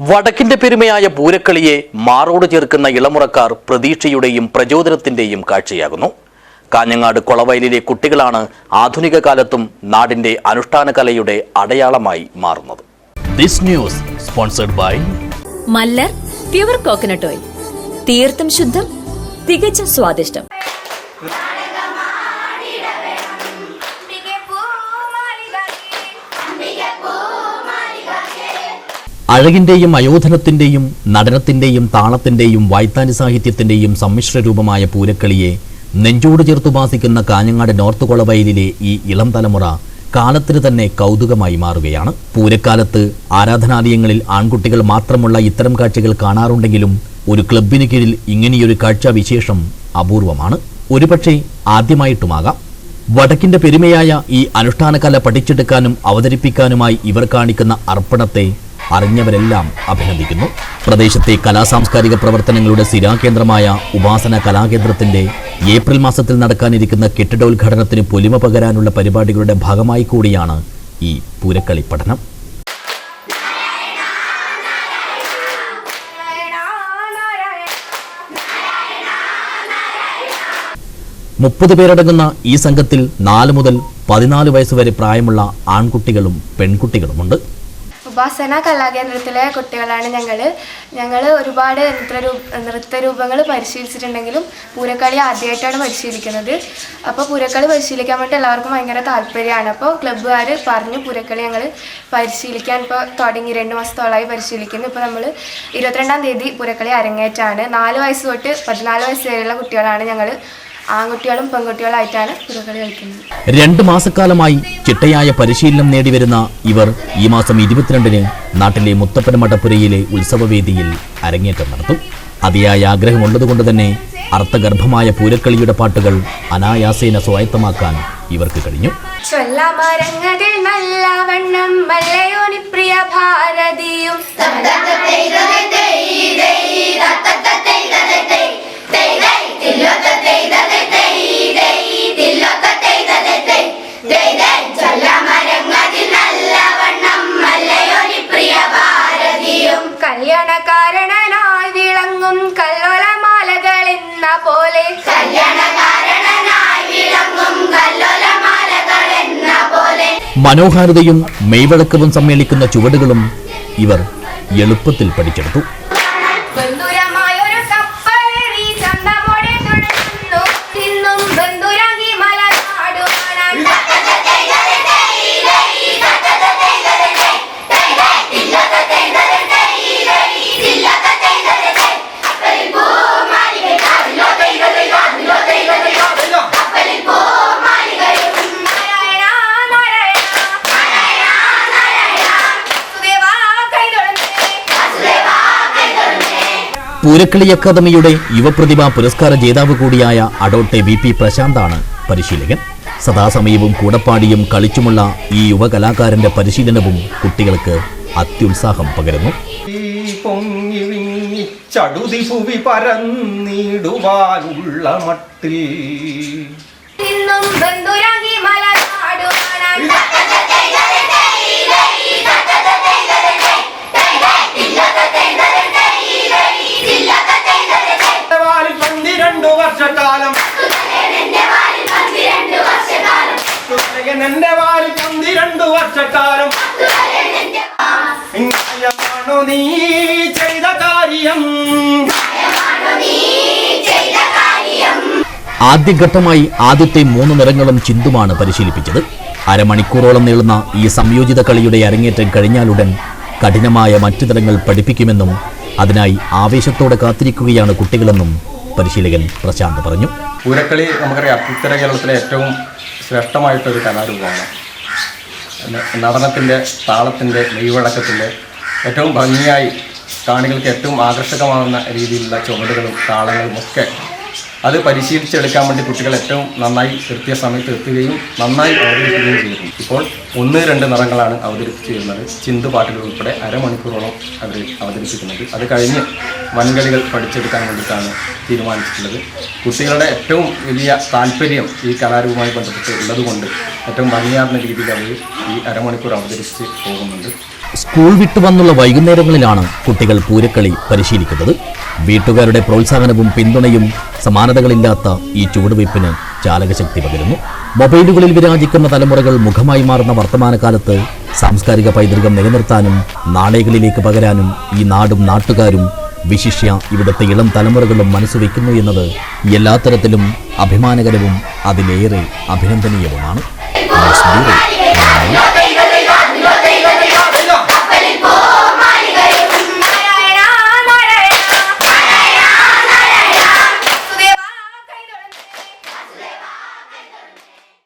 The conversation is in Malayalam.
വടക്കിന്റെ പെരുമയായ പൂരക്കളിയെ മാറോട് ചേർക്കുന്ന ഇളമുറക്കാർ പ്രതീക്ഷയുടെയും പ്രചോദനത്തിന്റെയും കാഴ്ചയാകുന്നു. കാഞ്ഞങ്ങാട് കൊളവയലിലെ കുട്ടികളാണ് ആധുനിക കാലത്തും നാടിന്റെ അനുഷ്ഠാന കലയുടെ അടയാളമായി മാറുന്നത്. This news sponsored by Mallar pure coconut oil. തീർത്തും ശുദ്ധം തികച്ചും സ്വാദിഷ്ടം. അഴകിന്റെയും അയോധനത്തിന്റെയും നടനത്തിന്റെയും താളത്തിന്റെയും വൈത്താനി സാഹിത്യത്തിന്റെയും സമ്മിശ്ര രൂപമായ പൂരക്കളിയെ നെഞ്ചോട് ചേർത്തുപാസിക്കുന്ന കാഞ്ഞങ്ങാട് നോർത്ത് കൊളവയലിലെ ഈ ഇളം തലമുറ കാലത്തിന് തന്നെ കൗതുകമായി മാറുകയാണ്. പൂരക്കാലത്ത് ആരാധനാലയങ്ങളിൽ ആൺകുട്ടികൾ മാത്രമുള്ള ഇത്തരം കാഴ്ചകൾ കാണാറുണ്ടെങ്കിലും ഒരു ക്ലബിന് കീഴിൽ ഇങ്ങനെയൊരു കാഴ്ച വിശേഷം അപൂർവമാണ്. ഒരുപക്ഷെ ആദ്യമായിട്ടുമാകാം. വടക്കിന്റെ പെരുമയായ ഈ അനുഷ്ഠാനകല പഠിച്ചെടുക്കാനും അവതരിപ്പിക്കാനുമായി ഇവർ കാണിക്കുന്ന അർപ്പണത്തെ അറിഞ്ഞവരെല്ലാം അഭിനന്ദിക്കുന്നു. പ്രദേശത്തെ കലാസാംസ്കാരിക പ്രവർത്തനങ്ങളുടെ സ്ഥിരാകേന്ദ്രമായ ഉപാസന കലാകേന്ദ്രത്തിന്റെ ഏപ്രിൽ മാസത്തിൽ നടക്കാനിരിക്കുന്ന കെട്ടിടോദ്ഘാടനത്തിന് പൊലിമ പകരാനുള്ള പരിപാടികളുടെ ഭാഗമായി കൂടിയാണ് ഈ പൂരക്കളി പഠനം. മുപ്പത് പേരടങ്ങുന്ന ഈ സംഘത്തിൽ നാല് മുതൽ പതിനാല് വയസ്സുവരെ പ്രായമുള്ള ആൺകുട്ടികളും പെൺകുട്ടികളുമുണ്ട്. ഉപാസന കലാകേന്ദ്രത്തിലെ കുട്ടികളാണ് ഞങ്ങൾ ഞങ്ങൾ ഒരുപാട് നൃത്തരൂ നൃത്തരൂപങ്ങൾ പരിശീലിച്ചിട്ടുണ്ടെങ്കിലും പൂരക്കളി ആദ്യമായിട്ടാണ് പരിശീലിക്കുന്നത്. അപ്പോൾ പൂരക്കളി പരിശീലിക്കാൻ വേണ്ടി എല്ലാവർക്കും ഭയങ്കര താല്പര്യമാണ്. അപ്പോൾ ക്ലബ്ബുകാർ പറഞ്ഞു പൂരക്കളി ഞങ്ങൾ പരിശീലിക്കാൻ ഇപ്പോൾ തുടങ്ങി രണ്ട് മാസത്തോളമായി പരിശീലിക്കുന്നു. ഇപ്പോൾ നമ്മൾ ഇരുപത്തിരണ്ടാം തീയതി പൂരക്കളി അരങ്ങേറ്റാണ്. നാല് വയസ്സ് തൊട്ട് പതിനാല് വയസ്സ് വരെയുള്ള കുട്ടികളാണ് ഞങ്ങൾ ആൺകുട്ടികളും പെൺകുട്ടികളായിട്ടാണ് കുറുകളി കളിക്കുന്നത് രണ്ട് മാസക്കാലമായി ചിട്ടയായ പരിശീലനം നേടിവരുന്ന ഇവർ ഈ മാസം ഇരുപത്തിരണ്ടിന് നാട്ടിലെ മുത്തപ്പന മഠപ്പുരയിലെ ഉത്സവവേദിയിൽ അരങ്ങേറ്റം നടത്തും. അതിയായ ആഗ്രഹമുള്ളതുകൊണ്ട് തന്നെ അർത്ഥഗർഭമായ പൂരക്കളിയുടെ പാട്ടുകൾ അനായാസേന സ്വായത്തമാക്കാൻ ഇവർക്ക് കഴിഞ്ഞു. ചൊല്ലമരങ്ങതിൽ നല്ല വണ്ണം മല്ലയോനി പ്രിയ ഭാരതിയും പോലെ മനോഹാരിതയും മെയ്വഴക്കവും സമ്മേളിക്കുന്ന ചുവടുകളും ഇവർ എളുപ്പത്തിൽ പഠിച്ചെടുത്തു. പൂരക്കളി അക്കാദമിയുടെ യുവപ്രതിഭ പുരസ്കാര ജേതാവ് കൂടിയായ അഡോട്ടെ വി പി പ്രശാന്താണ് പരിശീലകൻ. സദാസമയവും കൂടപ്പാടിയും കളിച്ചുമുള്ള ഈ യുവകലാകാരന്റെ പരിശീലനവും കുട്ടികൾക്ക് അത്യുത്സാഹം പകരുന്നു. ചടുതി പരന്നിടുവാനുള്ള മട്ടിൽ. എന്റെ വാലിൽ പന്തിരണ്ടു വർഷക്കാലം. ന്യായമാണു നീ ചെയ്ത കാര്യം? ആദ്യഘട്ടമായി ആദ്യത്തെ മൂന്ന് നിറങ്ങളും ചിന്തുമാണ് പരിശീലിപ്പിച്ചത്. അരമണിക്കൂറോളം നീളുന്ന ഈ സംയോജിത കളിയുടെ അരങ്ങേറ്റം കഴിഞ്ഞാലുടൻ കഠിനമായ മറ്റു നിറങ്ങൾ പഠിപ്പിക്കുമെന്നും അതിനായി ആവേശത്തോടെ കാത്തിരിക്കുകയാണ് കുട്ടികളെന്നും പരിശീലകൻ പ്രശാന്ത് പറഞ്ഞു. പൂരക്കളി നമുക്കറിയാം ഉത്തര കേരളത്തിലെ ഏറ്റവും ശ്രേഷ്ഠമായിട്ടൊരു കലാരൂപമാണ്. നടനത്തിന്റെ താളത്തിന്റെ മെയ്വഴക്കത്തിന്റെ ഏറ്റവും ഭംഗിയായി കാണികൾക്ക് ഏറ്റവും ആകർഷകമാകുന്ന രീതിയിലുള്ള ചുവടുകളും താളങ്ങളും ഒക്കെ അത് പരിശീലിച്ചെടുക്കാൻ വേണ്ടി കുട്ടികൾ ഏറ്റവും നന്നായി കൃത്യസമയത്ത് എത്തുകയും നന്നായി അവതരിപ്പിക്കുകയും ചെയ്യുന്നു ഇപ്പോൾ ഒന്ന് രണ്ട് നിറങ്ങളാണ് അവതരിപ്പിച്ചു വരുന്നത് ചിന്തു പാട്ടുകൾ ഉൾപ്പെടെ അരമണിക്കൂറോളം അവർ അവതരിപ്പിക്കുന്നത്. അത് കഴിഞ്ഞ് വൻകളികൾ പഠിച്ചെടുക്കാൻ വേണ്ടിയിട്ടാണ് തീരുമാനിച്ചിട്ടുള്ളത്. കുട്ടികളുടെ ഏറ്റവും വലിയ താല്പര്യം ഈ കലാരൂപമായി ബന്ധപ്പെട്ട് ഉള്ളതുകൊണ്ട് ഏറ്റവും ഭംഗിയാർന്ന രീതിയിൽ അവർ ഈ അരമണിക്കൂർ അവതരിച്ച് പോകുന്നുണ്ട്. സ്കൂൾ വിട്ടു വന്നുള്ള വൈകുന്നേരങ്ങളിലാണ് കുട്ടികൾ പൂരക്കളി പരിശീലിക്കുന്നത്. വീട്ടുകാരുടെ പ്രോത്സാഹനവും പിന്തുണയും സമാനതകളില്ലാത്ത ഈ ചുവടുവയ്പ്പിന് ചാലകശക്തി പകരുന്നു. മൊബൈലുകളിൽ വിരാജിക്കുന്ന തലമുറകൾ മുഖമായി മാറുന്ന വർത്തമാനകാലത്ത് സാംസ്കാരിക പൈതൃകം നിലനിർത്താനും നാണയങ്ങളിലേക്ക് പകരാനും ഈ നാടും നാട്ടുകാരും വിശിഷ്യ ഇവിടുത്തെ ഇളം തലമുറകളും മനസ്സുവെക്കുന്നു എന്നത് എല്ലാ തരത്തിലും അഭിമാനകരവും അതിലേറെ അഭിനന്ദനീയവുമാണ്.